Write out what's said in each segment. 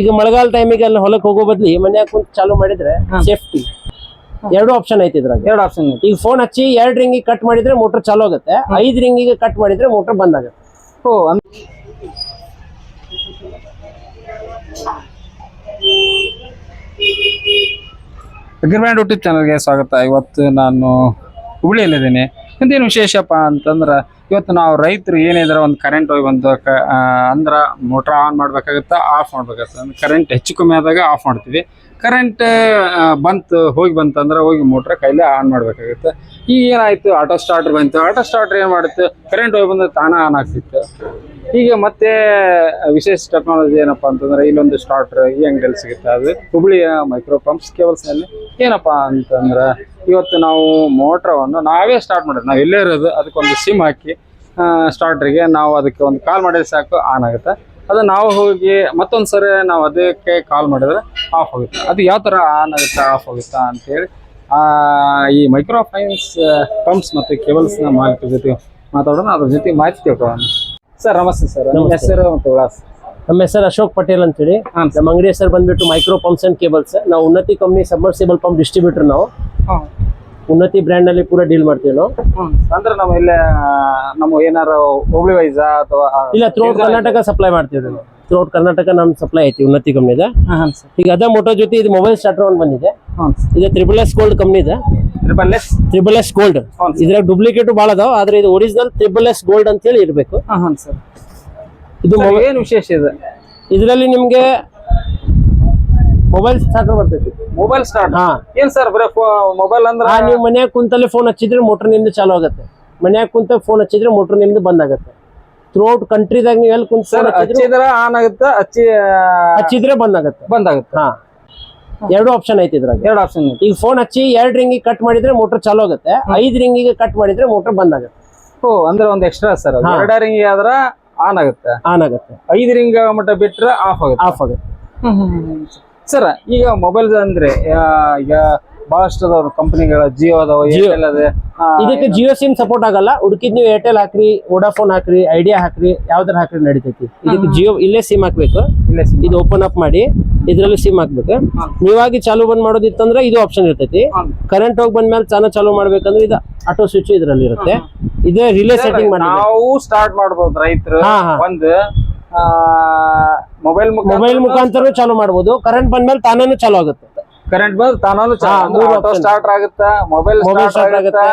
ಈಗ ಮಳೆಗಾಲ ಟೈಮಿಗೆ ಅಲ್ಲಿ ಹೊಲಕ್ಕೆ ಹೋಗೋ ಬದ್ಲಿ ಮನ್ಯಾಗ ಕುಂತ ಚಾಲು ಮಾಡಿದ್ರೆ ಸೇಫ್ಟಿ ಎರಡು ಆಪ್ಷನ್ ಐತಿ ಇದ್ರಾಗ. ಎರಡು ಆಪ್ಷನ್ ಐತಿ. ಈಗ ಫೋನ್ ಹಚ್ಚಿ ಎರಡ್ ರಿಂಗಿಗೆ ಕಟ್ ಮಾಡಿದ್ರೆ ಮೋಟರ್ ಚಾಲು ಆಗುತ್ತೆ. ಐದ್ ರಿಂಗಿಗೆ ಕಟ್ ಮಾಡಿದ್ರೆ ಮೋಟರ್ ಬಂದ್ ಆಗುತ್ತೆ. ಓ ಅಗ್ರಿಬ್ಯಾಂಡ್ ಯೂಟ್ಯೂಬ್ ಚಾನಲ್ಗೆ ಸ್ವಾಗತ. ಇವತ್ತು ನಾನು ಹುಬ್ಳಿಯಲ್ಲಿದ್ದೀನಿ. ಇಂದೇನು ವಿಶೇಷಪ್ಪ ಅಂತಂದ್ರೆ ಇವತ್ತು ನಾವು ರೈತರು ಏನಿದ್ರೆ ಒಂದು ಕರೆಂಟ್ ಹೋಗಿ ಆ, ಅಂದ್ರೆ ಮೋಟ್ರ್ ಆನ್ ಮಾಡಬೇಕಾಗುತ್ತೆ ಆಫ್ ಮಾಡಬೇಕಾಗುತ್ತೆ ಕರೆಂಟ್ ಹೆಚ್ಚು ಕಮ್ಮಿ ಆದಾಗ ಆಫ್ ಮಾಡ್ತೀವಿ. ಕರೆಂಟ್ ಬಂತು, ಹೋಗಿ ಬಂತಂದ್ರೆ ಹೋಗಿ ಮೋಟ್ರ್ ಕೈಲೇ ಆನ್ ಮಾಡ್ಬೇಕಾಗುತ್ತೆ. ಈಗ ಏನಾಯ್ತು? ಆಟೋ ಸ್ಟಾರ್ಟರ್ ಬಂತು. ಆಟೋ ಸ್ಟಾರ್ಟರ್ ಏನು ಮಾಡುತ್ತೆ? ಕರೆಂಟ್ ಹೋಗಿ ಬಂದು ತಾನ ಆನ್ ಆಗ್ತಿತ್ತು. ಈಗ ಮತ್ತೆ ವಿಶೇಷ ಟೆಕ್ನಾಲಜಿ ಏನಪ್ಪ ಅಂತಂದ್ರೆ ಇಲ್ಲೊಂದು ಸ್ಟಾರ್ಟರ್ ಈ ಅಂಗಡಿಯಲ್ಲಿ ಸಿಗುತ್ತೆ ಅದು. ಹುಬ್ಳಿಯ ಮೈಕ್ರೋ ಪಂಪ್ಸ್ ಕೇಬಲ್ಸ್ನಲ್ಲಿ ಏನಪ್ಪಾ ಅಂತಂದ್ರೆ ಇವತ್ತು ನಾವು ಮೋಟ್ರವನ್ನು ನಾವೇ ಸ್ಟಾರ್ಟ್ ಮಾಡೋದು. ನಾವು ಎಲ್ಲೇ ಇರೋದು, ಅದಕ್ಕೊಂದು ಸಿಮ್ ಹಾಕಿ ಸ್ಟಾರ್ಟ್ರಿಗೆ ನಾವು ಅದಕ್ಕೆ ಒಂದು ಕಾಲ್ ಮಾಡಿದ್ರೆ ಸಾಕು ಆನ್ ಆಗುತ್ತೆ. ಅದು ನಾವು ಹೋಗಿ ಮತ್ತೊಂದು ಸರಿ ನಾವು ಅದಕ್ಕೆ ಕಾಲ್ ಮಾಡಿದ್ರೆ ಆಫ್ ಆಗುತ್ತೆ. ಅದು ಯಾವ ಥರ ಆನ್ ಆಗುತ್ತಾ ಆಫ್ ಆಗುತ್ತಾ ಅಂತೇಳಿ ಈ ಮೈಕ್ರೋ ಫೈನಾನ್ಸ್ ಪಂಪ್ಸ್ ಮತ್ತು ಕೇಬಲ್ಸ್ನ ಮಾಲೀಕರ ಜೊತೆ ಮಾತಾಡೋಣ ಅದ್ರ ಜೊತೆ ಮಾಹಿತಿ ತಿಳ್ಕೊಳ್ಳೋಣ. ಸರ್ ನಮಸ್ತೆ ಸರ್. ನಮ್ಮ. ಹೆಸರು ಮತ್ತು ವಿಳಾಸ? ನಮ್ಮ ಹೆಸರು ಅಶೋಕ್ ಪಟೇಲ್ ಅಂತೇಳಿ. ನಮ್ಮ ಅಂಗಡಿ ಹೆಸರು ಬಂದ್ಬಿಟ್ಟು ಮೈಕ್ರೋ ಪಂಪ್ಸ್ ಅಂಡ್ ಕೇಬಲ್ಸ್ ನಾವು ಉನ್ನತಿ ಕಂಪ್ನಿ ಸಬ್ಮರ್ಸಿಬಲ್ ಪಂಪ್ ಡಿಸ್ಟ್ರಿಬ್ಯೂಟರ್ ನಾವು. ಉನ್ನತಿ ಬ್ರ್ಯಾಂಡ್ ಅಲ್ಲಿ ಕೂಡ ಡೀಲ್ ಮಾಡ್ತೀವಿ ನಾವು. ಅಂದ್ರೆ ನಾವು ಇಲ್ಲೇ ನಮ್ಮ ಏನಾರು ಹುಬ್ಳಿ ವೈಸಾ ಅಥವಾ ಇಲ್ಲ ಥ್ರೂ ಕರ್ನಾಟಕ ಸಪ್ಲೈ ಮಾಡ್ತೀವಿ ನಾವು ಥ್ರೂಟ್ ಕರ್ನಾಟಕ ನಮ್ ಸಪ್ಲೈ ಐತಿ ಉನ್ನತಿ ಕಂಪ್ನಿದ ಹಾಂ ಸರ್ ಈಗ ಅದ ಮೋಟೋ ಜೊತೆ ಇದು ಮೊಬೈಲ್ ಸ್ಟಾರ್ಟರ್ ಒಂದು ಬಂದಿದೆ. ಹಾಂ ಸರ್ ಇದು ತ್ರಿಬಲ್ ಎಸ್ ಗೋಲ್ಡ್ ಕಂಪ್ನಿದ ಇದೆ. S triple S gold. ಇದ್ರಾಗ ಡೂಪ್ಲಿಕೇಟ್ ಭಾಳ ಅದಾವ ಆದ್ರೆ ಇದು ಒರಿಜಿನಲ್ ತ್ರಿಬಲ್ ಎಸ್ ಗೋಲ್ಡ್ ಅಂತ ಹೇಳಿ ಇರಬೇಕು. ಹಾಂ ಹಾಂ ಸರ್ ಇದು ಏನು ವಿಶೇಷ ಇದೆ? ಇದರಲ್ಲಿ ನಿಮ್ಗೆ ಮೊಬೈಲ್ ಸ್ಟಾರ್ಟರ್ ಬರ್ತೈತಿ. ಮೊಬೈಲ್ ಸ್ಟಾರ್ಟ್ ಹಾ. ಏನ್ ಸರ್ ಬರೀ ಮೊಬೈಲ್ ಅಂದ್ರೆ ನೀವು ಮನ್ಯಾಗ ಕುಂತಲ್ಲಿ ಫೋನ್ ಹಚ್ಚಿದ್ರೆ ಮೋಟರ್ ನಿಮ್ದು ಚಾಲು ಆಗುತ್ತೆ. ಮನ್ಯಾಗ ಕುಂತ ಫೋನ್ ಹಚ್ಚಿದ್ರೆ ಮೋಟರ್ ನಿಮ್ದು ಬಂದ್ ಆಗುತ್ತೆ. ಥ್ರೂಔಟ್ ಕಂಟ್ರಿದಾಗ ನೀವು ಎಲ್ಲಿ ಕುಂತ ಸರ್ ಹಚ್ಚಿದ್ರ ಆನ್ ಆಗುತ್ತೆ ಹಚ್ಚಿ ಹಚ್ಚಿದ್ರೆ ಬಂದ್ ಆಗುತ್ತೆ ಬಂದ್ ಆಗುತ್ತೆ ಹಾ. ಎರಡು ಆಪ್ಷನ್ ಐತಿ ಇದ್ರಾಗ. ಎರಡು ಆಪ್ಷನ್ ಐತಿ. ಈಗ ಫೋನ್ ಹಚ್ಚಿ ಎರಡು ರಿಂಗಿಗೆ ಕಟ್ ಮಾಡಿದ್ರೆ ಮೋಟರ್ ಚಾಲೂ ಆಗುತ್ತೆ. ಐದು ರಿಂಗಿಗೆ ಕಟ್ ಮಾಡಿದ್ರೆ ಮೋಟರ್ ಬಂದ್ ಆಗುತ್ತೆ ಓ ಅಂದ್ರೆ ಒಂದು ಎಕ್ಸ್ಟ್ರಾ ಸರ್. ಎರಡ ರಿಂಗ್ ಆದ್ರ ಆನ್ ಆಗುತ್ತೆ. ಆನ್ ಆಗುತ್ತೆ. ಐದು ರಿಂಗ್ ಮಟ್ಟ ಬಿಟ್ರೆ ಆಫ್ ಆಗುತ್ತೆ. ಆಫ್ ಆಗುತ್ತೆ. ಸರ್ ಈಗ ಮೊಬೈಲ್ ಅಂದ್ರೆ ಈಗ ಬಹಳಷ್ಟು ಅದಾವ ಕಂಪನಿಗಳ ಜಿಯೋ ಅದಾವ. ಏರ್ಟೆಲ್ ಅದೇ. ಇದಕ್ಕೆ ಜಿಯೋ ಸಿಮ್ ಸಪೋರ್ಟ್ ಆಗಲ್ಲ. ಹುಡುಕಿದ್ ನೀವು ಏರ್ಟೆಲ್ ಹಾಕ್ರಿ ವೋಡಾಫೋನ್ ಹಾಕ್ರಿ ಐಡಿಯಾ ಹಾಕ್ರಿ ಯಾವ್ದಾರ ಹಾಕ್ರಿ ನಡೀತೈತಿ. ಇದಕ್ಕೆ ಜಿಯೋ ಇಲ್ಲೇ ಸಿಮ್ ಹಾಕ್ಬೇಕು. ಇಲ್ಲೇ ಸಿಮ್. ಇದು ಓಪನ್ ಅಪ್ ಮಾಡಿ ಇದ್ರಲ್ಲಿ ಸಿಮ್ ಹಾಕ್ಬೇಕು. ನೀವಾಗಿ ಚಾಲು ಬಂದ್ ಮಾಡೋದಿತ್ತಂದ್ರೆ ಇದು ಆಪ್ಷನ್ ಇರ್ತೈತಿ. ಕರೆಂಟ್ ಹೋಗಿ ಬಂದ್ಮೇಲೆ ಚಾನ ಚಾಲು ಮಾಡ್ಬೇಕಂದ್ರೆ ಇದು ಆಟೋ ಸ್ವಿಚ್ ಇದ್ರಲ್ಲಿ ಇರುತ್ತೆ. ಇದೇ ರಿಲೇ ಸೆಟ್ಟಿಂಗ್ ಮಾಡಿ ನಾವು ಸ್ಟಾರ್ಟ್ ಮಾಡ್ಬೋದು ರೈತರು. ಒಂದು ಮೊಬೈಲ್ ಮೊಬೈಲ್ ಮುಖಾಂತರ ಚಾಲು ಮಾಡಬಹುದು ಕರೆಂಟ್ ಬಂದ್ಮೇಲೆ ತಾನೇ ಚಾಲು ಆಗುತ್ತೆ. ಕರೆಂಟ್ ಬಂದ್ ತಾನಾನು ಆಟೋ. ಸ್ಟಾರ್ಟ್ ಆಗುತ್ತಾ ಮೊಬೈಲ್ ಸ್ಟಾರ್ಟ್ ಆಗುತ್ತೆ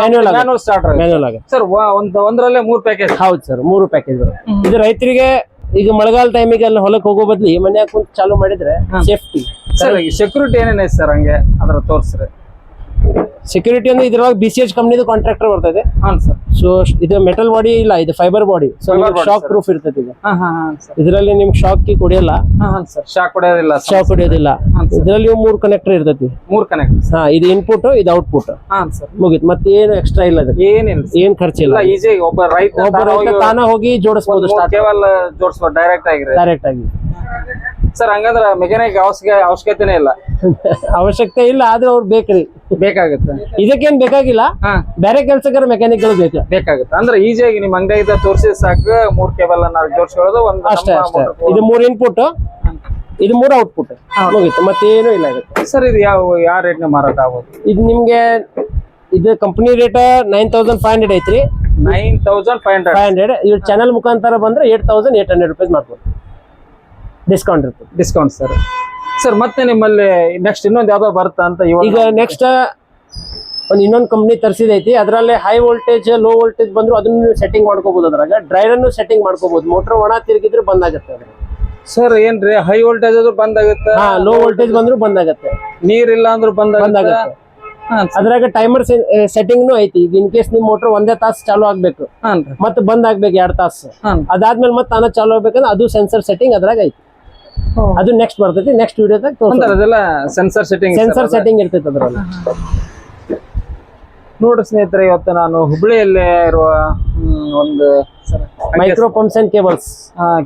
ಮ್ಯಾನುವಲ್ ಸ್ಟಾರ್ಟ್ ಆಗುತ್ತೆ. ಸರ್ ಒಂದ್ ಒಂದ್ರಲ್ಲೇ ಮೂರ್ ಪ್ಯಾಕೇಜ್ ಹೌದು ಸರ್ ಮೂರು ಪ್ಯಾಕೇಜ್ ಬರುತ್ತೆ. ಇದು ರೈತರಿಗೆ ಈಗ ಮಳೆಗಾಲ ಟೈಮಿಗೆ ಅಲ್ಲಿ ಹೊಲಕ್ಕೆ ಹೋಗೋ ಬದ್ಲಿ ಮನ್ಯಾಗ ಕುಂತ ಚಾಲು ಮಾಡಿದ್ರೆ ಸೇಫ್ಟಿ ಸರ್ ಸೆಕ್ಯೂರಿಟಿ ಏನೇನೈತೆ ಸರ್ ಹಂಗೆ? ಅದ್ರ ತೋರ್ಸ್ರಿ. ಸೆಕ್ಯೂರಿಟಿ ಅಂದ್ರೆ ಇದ್ರೊಳಗೆ ಬಿ ಸಿ ಎಚ್ ಕಂಪ್ನಿದು ಕಾಂಟ್ರಾಕ್ಟರ್ ಬರ್ತದೆ. ಹಾಂ ಸರ್. ಸೊ ಇದು ಮೆಟಲ್ ಬಾಡಿ ಇಲ್ಲ ಇದು fibre body so Fiber body, shock sir. Proof ಇರ್ತದೆ ಇದು. ಹಾಂ ಹಾಂ ಹಾಂ ಸರ್. ಇದರಲ್ಲಿ ನಿಮ್ಗೆ ಶಾಕ್ ಕಿ ಕೊಡಿಯಲ್ಲ. ಹಾಂ ಹಾಂ ಸರ್. ಶಾಕ್ ಹೊಡೆಯೋದಿಲ್ಲ ಶಾಕ್ ಹೊಡಿಯೋದಿಲ್ಲ ಹಾಂ ಸರ್. ಇದರಲ್ಲಿ ಮೂರು ಕನೆಕ್ಟರ್ ಇರ್ತೈತಿ. ಮೂರ್ ಕನೆಕ್ಟ್ ಹಾ ಇದು ಇನ್ಪುಟ್ ಇದು ಔಟ್ಪುಟ್ ಹಾಂ ಸರ್. ಮುಗೀತು. ಮತ್ತೆ ಏನು ಎಕ್ಸ್ಟ್ರಾ ಇಲ್ಲ ಅದಕ್ಕೆ? ಏನಿಲ್ಲ ಏನ್ ಖರ್ಚಿಲ್ಲ ಇಲ್ಲ ಈಜಿ ಒಬ್ಬ ರೈತ ಒಬ್ಬ ರೈತ ತಾನ ಹೋಗಿ ಜೋಡಿಸ್ಬೋದು ಸ್ಟಾರ್ಟ್ ಕೇವಲ ಜೋಡಿಸ್ಬೋದು ಡೈರೆಕ್ಟ್ ಆಗಿರಿ ಡೈರೆಕ್ಟ್ ಆಗಿ. ಸರ್ ಹಂಗಂದ್ರ ಮೆಕ್ಯಾನಿಕ್ ಅವಶ್ಯ ಅವಶ್ಯಕತೆನೇ ಇಲ್ಲ. ಅವಶ್ಯಕತೆ ಇಲ್ಲ ಆದ್ರೆ ಅವ್ರು ಬೇಕ್ರಿ. ಬೇಕಾಗುತ್ತೆ. ಇದಕ್ಕೇನ್ ಬೇಕಾಗಿಲ್ಲ? ಹಾ. ಬೇರೆ ಮೆಕ್ಯಾನಿಕ್ಗಳು ಬೇಕು. ಬೇಕಾಗುತ್ತೆ. ಅಂದ್ರೆ ಈಜಿಯಾಗಿ ನಿಮ್ ಅಂಗಡಿ ತೋರಿಸಿ ಸಾಕು ಮೂರ್ ಕೇಬಲ್ ಅನ್ನ ಜೋಡಿಸ್ಕೊಳ್ಳೋದು ಒಂದು ಅಷ್ಟೇ ಅಷ್ಟೇ. ಇದು ಮೂರು ಇನ್ಪುಟ್ ಇದು ಮೂರು ಔಟ್ಪುಟ್ ಮುಗೀತು. ಮತ್ತೇನು ಇಲ್ಲ ಇದಕ್ಕೆ ಸರ್ ಇದು ಯಾವ ಯಾವ ರೇಟ್ನ ಮಾರಾಟ ಆಗೋದು ಇದು ನಿಮ್ಗೆ ಇದು company rate nine thousand five hundred ಐತ್ರಿ. Nine thousand five hundred five hundred ಇದು ಚಾನಲ್ ಮುಖಾಂತರ ಬಂದ್ರೆ eight thousand eight hundred rupees ಮಾಡ್ಬೋದು. ಡಿಸ್ಕೌಂಟ್ ಇರ್ತದೆ. ಡಿಸ್ಕೌಂಟ್ ಸರ್ ಸರ್ ಮತ್ತೆ ನಿಮ್ಮಲ್ಲಿ ನೆಕ್ಸ್ಟ್ ಇನ್ನೊಂದು ಯಾವ್ದೋ ಬರುತ್ತಾ ಅಂತ ಇವಾಗ ಈಗ ನೆಕ್ಸ್ಟ್ ಒಂದು ಇನ್ನೊಂದು ಕಂಪ್ನಿ ತರಿಸಿದೈತಿ. ಅದರಲ್ಲೇ ಹೈ ವೋಲ್ಟೇಜ್ ಲೋ ವೋಲ್ಟೇಜ್ ಬಂದ್ರು ಅದನ್ನು ನೀವು ಸೆಟ್ಟಿಂಗ್ ಮಾಡ್ಕೋಬಹುದು ಅದ್ರಾಗ. ಡ್ರೈವರ್ ಅನ್ನು ಸೆಟ್ಟಿಂಗ್ ಮಾಡ್ಕೋಬಹುದು ಮೋಟರ್ ಒಣ ತಿರುಗಿದ್ರೆ ಬಂದಾಗತ್ತೆ ಅದ್ರ ಸರ್ ಏನ್ರಿ? ಹೈ ವೋಲ್ಟೇಜ್ ಅದು ಬಂದಾಗುತ್ತೆ? ಹಾ ಲೋ ವೋಲ್ಟೇಜ್ ಬಂದ್ರು ಬಂದಾಗತ್ತೆ. ನೀರಿಲ್ಲ ಅಂದ್ರೂ ಬಂದಾಗುತ್ತೆ? ಬಂದಾಗತ್ತೆ. ಹಾಂ ಅದ್ರಾಗ ಟೈಮರ್ ಸೆಟ್ಟಿಂಗ್ನು ಐತಿ. ಈಗ ಇನ್ ಕೇಸ್ ನಿಮ್ ಮೋಟರ್ ಒಂದೇ ತಾಸು ಚಾಲು ಆಗ್ಬೇಕು. ಮತ್ತೆ ಬಂದ್ ಆಗ್ಬೇಕು ಎರಡ್ ತಾಸು. ಅದಾದ್ಮೇಲೆ ಮತ್ತೆ ತಾನ ಚಾಲು ಆಗ್ಬೇಕಂದ್ರೆ ಅದು ಸೆನ್ಸರ್ ಸೆಟ್ಟಿಂಗ್ ಅದ್ರಾಗ ಐತಿ. ಅದು ನೆಕ್ಸ್ಟ್ ಬರ್ತೈತಿ ನೆಕ್ಸ್ಟ್ ವಿಡಿಯೋದಾಗ ಅಂದ್ರೆ ತೋರಿಸ್ತಾರೆ ಅದೆಲ್ಲ ಸೆನ್ಸರ್ ಸೆಟ್ಟಿಂಗ್ ಸೆನ್ಸರ್ ಸೆಟ್ಟಿಂಗ್ ಇರ್ತೈತೆ ಅದ್ರಲ್ಲಿ. ನೋಡ್ರಿ ಸ್ನೇಹಿತರೆ ಇವತ್ತು ನಾನು ಹುಬ್ಳಿಯಲ್ಲೇ ಇರುವ ಒಂದು micro pumps and cables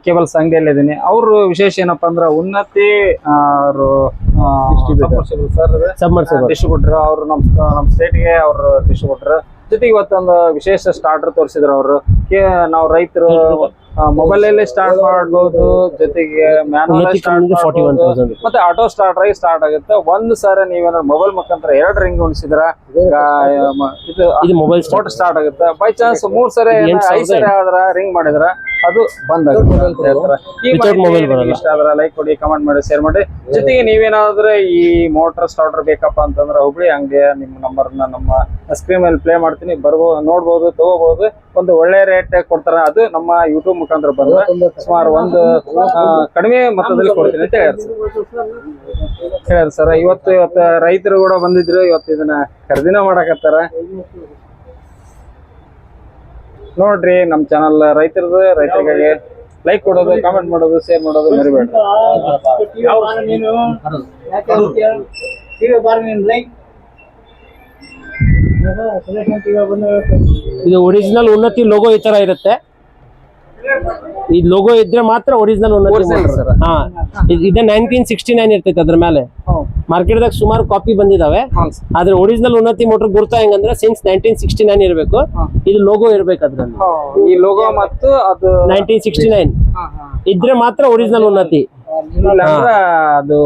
cables ಅಂಗಡಿಯಲ್ಲಿ ಇದ್ದೀನಿ. ಅವರು ವಿಶೇಷ ಏನಪ್ಪಾ ಅಂದ್ರೆ ಉನ್ನತಿ. ಸರ್ ಸಬ್ಮರ್ಸಿಬಲ್ ಡಿಸ್ಟ್ರಿಬ್ಯೂಟರ್ ಅವರು ನಮ್ ನಮ್ಮ ಸ್ಟೇಟ್ಗೆ ಅವರು ಡಿಸ್ಟ್ರಿಬ್ಯೂಟರ್ ಜೊತೆಗೆ ಇವತ್ತೊಂದು ವಿಶೇಷ ಸ್ಟಾರ್ಟರ್ ತೋರಿಸಿದ್ರು ಅವರು. ನಾವು ರೈತರು ಮೊಬೈಲ್ ಅಲ್ಲಿ ಸ್ಟಾರ್ಟ್ ಮಾಡ್ಬೋದು ಜೊತೆಗೆ ಮತ್ತೆ ಆಟೋ ಸ್ಟಾರ್ಟ್ ಆಗಿ ಸ್ಟಾರ್ಟ್ ಆಗುತ್ತೆ. ಒಂದು ಸಾರಿ ನೀವೇನಾದ್ರು ಮೊಬೈಲ್ ಮುಖಾಂತರ ಎರಡು ರಿಂಗ್ ಉಣಿಸಿದ್ರ? ಇದು ಮೊಬೈಲ್ ಸ್ಟಾರ್ಟ್ ಆಗುತ್ತೆ. ಬೈ ಚಾನ್ಸ್ ಮೂರ್ ಸರಿ ಐದ್ ಸರಿ ಆದ್ರ ರಿಂಗ್ ಮಾಡಿದ್ರ? ಅದು ಬಂದ್ ಬರಲ್ಲ. ಇಷ್ಟ ಆದ್ರ ಲೈಕ್ ಕೊಡಿ ಕಮೆಂಟ್ ಮಾಡಿ ಶೇರ್ ಮಾಡಿ. ಜೊತೆಗೆ ನೀವೇನಾದ್ರೆ ಈ ಮೋಟರ್ ಸ್ಟಾರ್ಟರ್ ಬೇಕಪ್ಪ ಅಂತಂದ್ರೆ ಹುಬ್ಳಿ ಹಂಗೆ ನಿಮ್ಮ ನಂಬರ್ ನಮ್ಮ ಸ್ಕ್ರೀನ್ ಮೇಲೆ ಪ್ಲೇ ಮಾಡ್ತೀನಿ. ಬರ್ಬೋದು ನೋಡ್ಬೋದು ತಗೋಬಹುದು ಒಂದು ಒಳ್ಳೆ ರೇಟ್ ಕೊಡ್ತಾರ. ಅದು ನಮ್ಮ ಯೂಟ್ಯೂಬ್ ಮುಖಾಂತರ ಬಂದ್ರೆ ಸುಮಾರು ಒಂದು ಕಡಿಮೆ ಮೊತ್ತದಲ್ಲಿ ಕೊಡ್ತೀನಿ ಅಂತ ಹೇಳಿ ಸರ್. ಇವತ್ತು ಇವತ್ತು ರೈತರು ಕೂಡ ಬಂದಿದ್ರು. ಇವತ್ತು ಇದನ್ನ ಖರೀದಿನ ಮಾಡಕತ್ತಾರ. ನೋಡ್ರಿ ನಮ್ಮ ಚಾನಲ್ ರೈತರದು ರೈತರಿಗಾಗಿ ಲೈಕ್ ಕೊಡೋದು ಕಾಮೆಂಟ್ ಮಾಡೋದು ಶೇರ್ ಮಾಡೋದು ಮರಿಬೇಡ ಇದು ಒರಿಜಿನಲ್ ಉನ್ನತಿ ಲೋಗೋ ಈ ತರ ಇರುತ್ತೆ. ಈ ಲೋಗೋ ಇದ್ರೆ ಮಾತ್ರ ಒರಿಜಿನಲ್ sir. ಹಾ. ಇದ್- ನೈನ್ಟೀನ್ ಸಿಕ್ಸ್ಟಿ ನೈನ್ ಇರ್ತೈತೆ ಅದ್ರ ಮೇಲೆ. ಮಾರ್ಕೆಟ್ದಾಗ ಸುಮಾರು ಕಾಪಿ ಬಂದಿದಾವೆ. ಆದ್ರೆ ಒರಿಜಿನಲ್ ಉನ್ನತಿ ಮೋಟರ್ ಗುರ್ತ ಹೆಂಗಂದ್ರೆ ಸಿನ್ಸ್ ನೈನ್ಟೀನ್ ಸಿಕ್ಸ್ಟಿ ನೈನ್ ಇರಬೇಕು ಇದು ಲೋಗೋ ಇರ್ಬೇಕು ಅದ್ರಲ್ಲಿ. ಈ ಲೋಗೋ ಮತ್ತು ಅದು ನೈನ್ಟೀನ್ ಸಿಕ್ಸ್ಟಿ ನೈನ್ ಇದ್ರೆ ಮಾತ್ರ ಒರಿಜಿನಲ್ ಉನ್ನತಿ ಅದು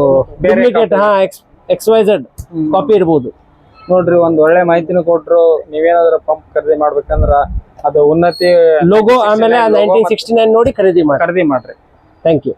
ಡೂಪ್ಲಿಕೇಟ್ ಹಾ X X Y Z copy ಇರ್ಬೋದು. ನೋಡ್ರಿ ಒಂದ್ ಒಳ್ಳೆ ಮಾಹಿತಿನೂ ಕೊಟ್ರು ನೀವೇನಾದ್ರೂ ಪಂಪ್ ಖರೀದಿ ಮಾಡ್ಬೇಕಂದ್ರ ಅದು ಉನ್ನತಿ ಲೋಗೋ ಆಮೇಲೆ ನೈನ್ಟೀನ್ ಸಿಕ್ಸ್ಟಿ ನೈನ್ ನೋಡಿ ಖರೀದಿ ಮಾಡಿ ಖರೀದಿ ಮಾಡ್ರಿ. Thank you